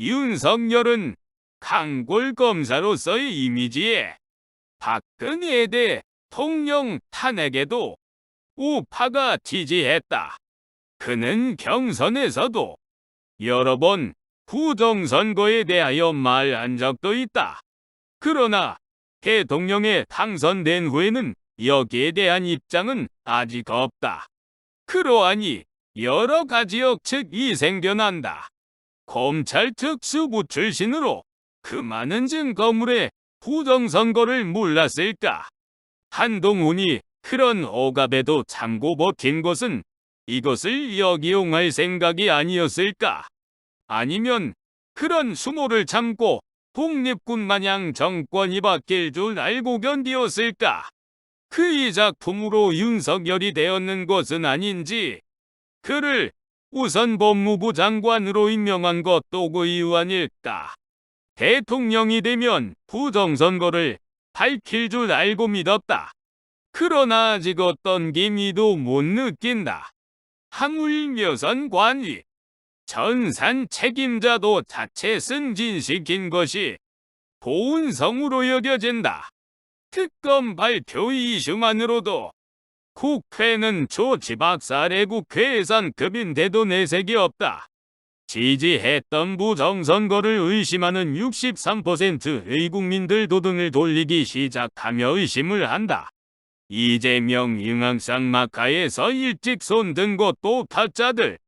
윤석열은 강골 검사로서의 이미지에 박근혜 대 통령 탄핵에도 우파가 지지했다. 그는 경선에서도 여러 번 부정선거에 대하여 말한 적도 있다. 그러나 대통령에 당선된 후에는 여기에 대한 입장은 아직 없다. 그러하니 여러 가지 억측이 생겨난다. 검찰 특수부 출신으로 그 많은 증거물에 부정선거를 몰랐을까? 한동훈이 그런 억압에도 참고 버틴 것은 이것을 역이용할 생각이 아니었을까? 아니면 그런 수모를 참고 독립군 마냥 정권이 바뀔 줄 알고 견디었을까? 그 이 작품으로 윤석열이 되었는 것은 아닌지 그를 우선 법무부 장관으로 임명한 것도 그 이유 아닐까? 대통령이 되면 부정선거를 밝힐 줄 알고 믿었다. 그러나 아직 어떤 기미도 못 느낀다. 하물며선 관위, 전산 책임자도 자체 승진시킨 것이 보은성으로 여겨진다. 특검 발표 이슈만으로도 국회는 초지박살의 국회 예산급인데도 내색이 없다. 지지했던 부정선거를 의심하는 63%의 국민들도 등을 돌리기 시작하며 의심을 한다. 이재명 영항상 마카에서 일찍 손 든 것도 타짜들.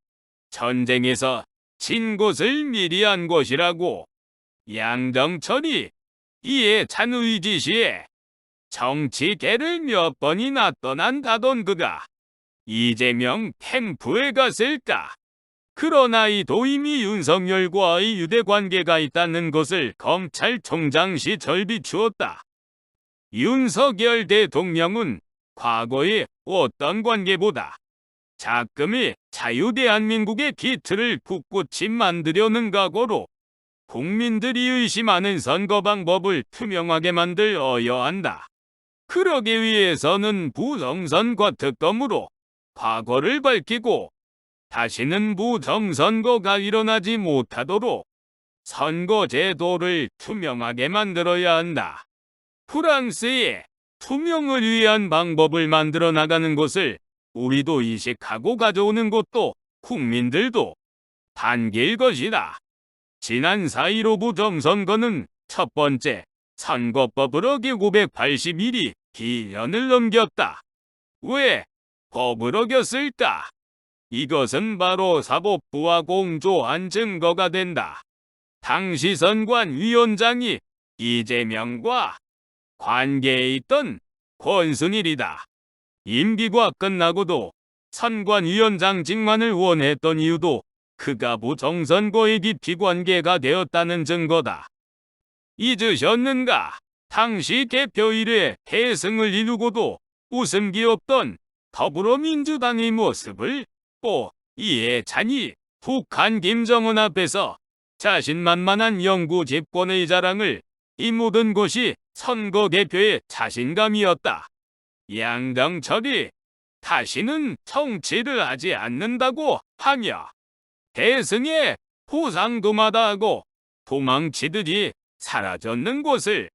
전쟁에서 진 곳을 미리 한 것이라고. 양정철이 이에 찬 의 지시에 정치계를 몇 번이나 떠난다던 그가 이재명 캠프에 갔을까? 그러나 이도 이미 윤석열과의 유대관계가 있다는 것을 검찰총장 시절 비추었다. 윤석열 대통령은 과거의 어떤 관계보다 자금이 자유대한민국의 기틀을 굳굳이 만들려는 각오로 국민들이 의심하는 선거 방법을 투명하게 만들 어야 한다. 그러기 위해서는 부정선거 특검으로 과거를 밝히고 다시는 부정선거가 일어나지 못하도록 선거제도를 투명하게 만들어야 한다. 프랑스의 투명을 위한 방법을 만들어 나가는 것을 우리도 이식하고 가져오는 것도 국민들도 반길 것이다. 지난 4.15 부정선거는 첫 번째 선거법을 어기 981이 기년을 넘겼다. 왜 법을 어겼을까? 이것은 바로 사법부와 공조한 증거가 된다. 당시 선관 위원장이 이재명과 관계에 있던 권순일이다. 임기가 끝나고도 선관위원장 직만을 원했던 이유도 그가 부정선거에 깊이 관계가 되었다는 증거다. 잊으셨는가? 당시 개표 1회 대승을 이루고도 웃음기 없던 더불어민주당의 모습을 또 이해찬이 북한 김정은 앞에서 자신만만한 영구 집권의 자랑을 이 모든 것이 선거 개표의 자신감이었다. 양정철이 다시는 정치를 하지 않는다고 하며 대승에 포상도 마다 하고 도망치듯이 사라졌는 곳을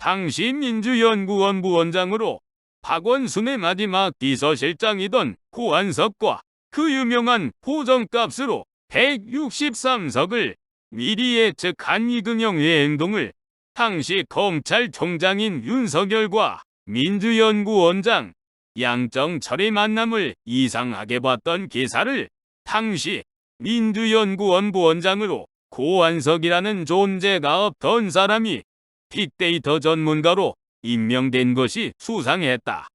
당시 민주연구원 부원장으로 박원순의 마지막 비서실장이던 후한석과 그 유명한 포정값으로 163석을 미리 예측한 이근영의 행동을 당시 검찰총장인 윤석열과 민주연구원장 양정철의 만남을 이상하게 봤던 기사를 당시 민주연구원 부원장으로 고한석이라는 존재가 없던 사람이 빅데이터 전문가로 임명된 것이 수상했다.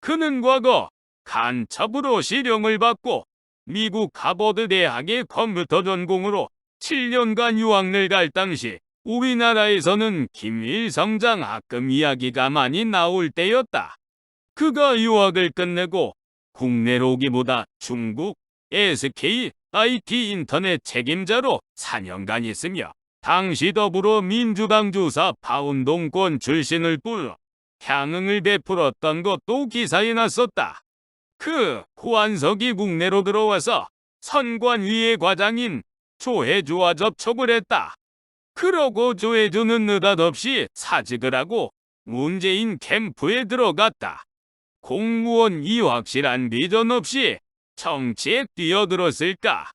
그는 과거 간첩으로 실형을 받고 미국 하버드 대학의 컴퓨터 전공으로 7년간 유학을 갈 당시 우리나라에서는 김일성장 학금 이야기가 많이 나올 때였다. 그가 유학을 끝내고 국내로 오기보다 중국 SK IT 인터넷 책임자로 4년간 있으며 당시 더불어민주당 주사 파운동권 출신을 불러 향응을 베풀었던 것도 기사에 났었다. 그 후한석이 국내로 들어와서 선관위의 과장인 조혜주와 접촉을 했다. 그러고 조혜주는 느닷없이 사직을 하고 문재인 캠프에 들어갔다. 공무원 이 확실한 비전 없이 정치에 뛰어들었을까?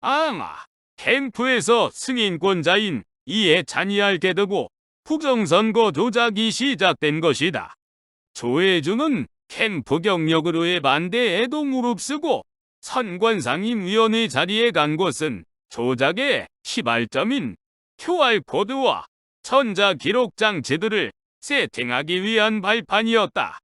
아마 캠프에서 승인권자인 이해찬이 알게 되고 부정선거 조작이 시작된 것이다. 조혜주는 캠프 경력으로의 반대에도 무릅쓰고 선관상임위원회 자리에 간 것은 조작의 시발점인 QR코드와 전자기록 장치들을 세팅하기 위한 발판이었다.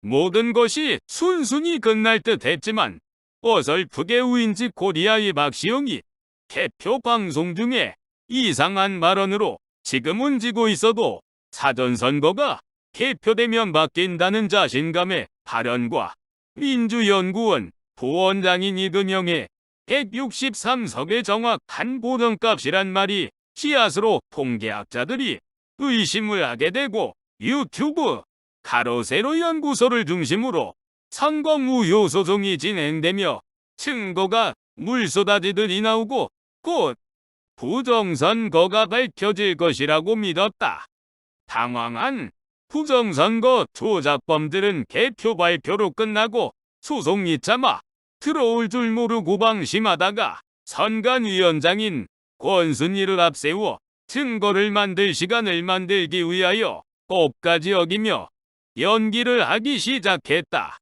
모든 것이 순순히 끝날 듯 했지만 어설프게 우인지 코리아의 박시영이 대표 방송 중에 이상한 발언으로 지금은 지고 있어도 사전선거가 개표되면 바뀐다는 자신감의 발언과 민주연구원 부원장인 이금영의 163석의 정확한 보정값이란 말이 씨앗으로 통계학자들이 의심을 하게 되고 유튜브 가로세로 연구소를 중심으로 선거 무효 소송이 진행되며 증거가 물 쏟아지듯이 나오고 곧 부정선거가 밝혀질 것이라고 믿었다. 당황한 부정선거 조작범들은 개표 발표로 끝나고 소송이 참아 들어올 줄 모르고 방심하다가 선관위원장인 권순일을 앞세워 증거를 만들 시간을 만들기 위하여 법까지 어기며 연기를 하기 시작했다.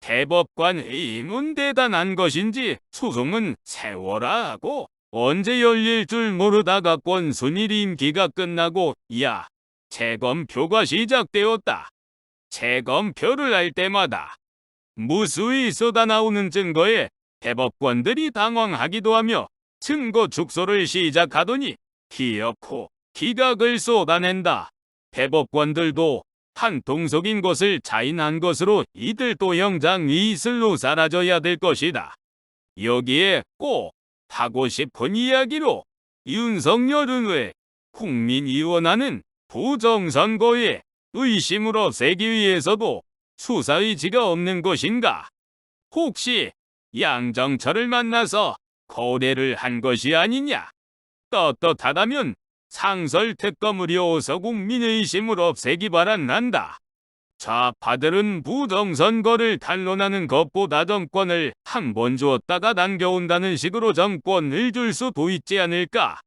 대법관 힘은 대단한 것인지 소송은 세워라 하고 언제 열릴 줄 모르다가 권순일 임기가 끝나고 야 재검표가 시작되었다. 재검표를 할 때마다 무수히 쏟아나오는 증거에 대법관들이 당황하기도 하며 증거 축소를 시작하더니 기어코 기각을 쏟아낸다. 대법관들도 한통속인 것을 자인한 것으로 이들도 영장 이슬로 사라져야 될 것이다. 여기에 꼭 하고 싶은 이야기로 윤석열은 왜 국민이 원하는 부정선거에 의심을 없애기 위해서도 수사 의지가 없는 것인가? 혹시 양정철을 만나서 거래를 한 것이 아니냐? 떳떳하다면 상설 특검을 이어서 국민의 의심을 없애기 바란다. 좌파들은 부정선거를 탄론하는 것보다 정권을 한 번 주었다가 당겨온다는 식으로 정권을 줄 수도 있지 않을까?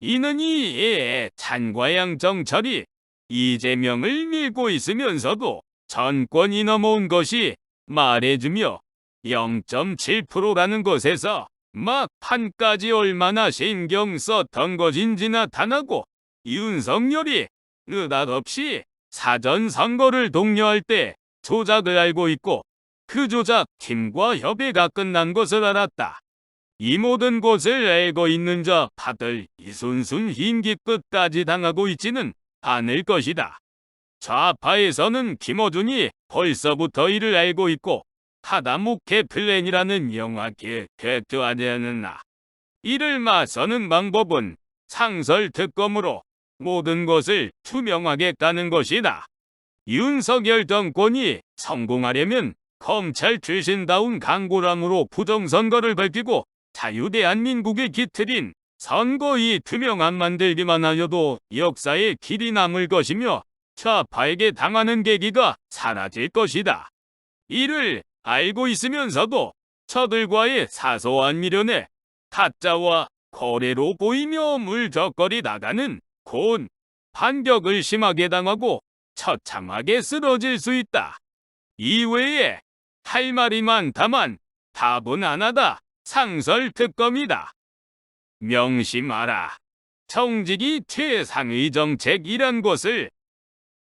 이는 이에 찬과 양 정철이 이재명을 밀고 있으면서도 전권이 넘어온 것이 말해주며 0.7%라는 것에서 막판까지 얼마나 신경 썼던 것인지 나타나고 윤석열이 느닷없이 사전 선거를 독려할 때 조작을 알고 있고 그 조작 팀과 협의가 끝난 것을 알았다. 이 모든 것을 알고 있는 자 파들 이순순 힘기 끝까지 당하고 있지는 않을 것이다. 좌파에서는 김어준이 벌써부터 이를 알고 있고 하다못해 플랜이라는 영화계 계획하지 않았나. 이를 맞서는 방법은 상설 특검으로 모든 것을 투명하게 까는 것이다. 윤석열 정권이 성공하려면 검찰 출신다운 강고람으로 부정선거를 밝히고 자유대한민국의 기틀인 선거이 투명한 만들기만 하여도 역사의 길이 남을 것이며 좌파에게 당하는 계기가 사라질 것이다. 이를 알고 있으면서도 저들과의 사소한 미련에 가짜와 거래로 보이며 물적거리다가는 곧 반격을 심하게 당하고 처참하게 쓰러질 수 있다. 이외에 할 말이 많다만 답은 하나다. 상설 특검이다. 명심하라. 정직이 최상의 정책이란 것을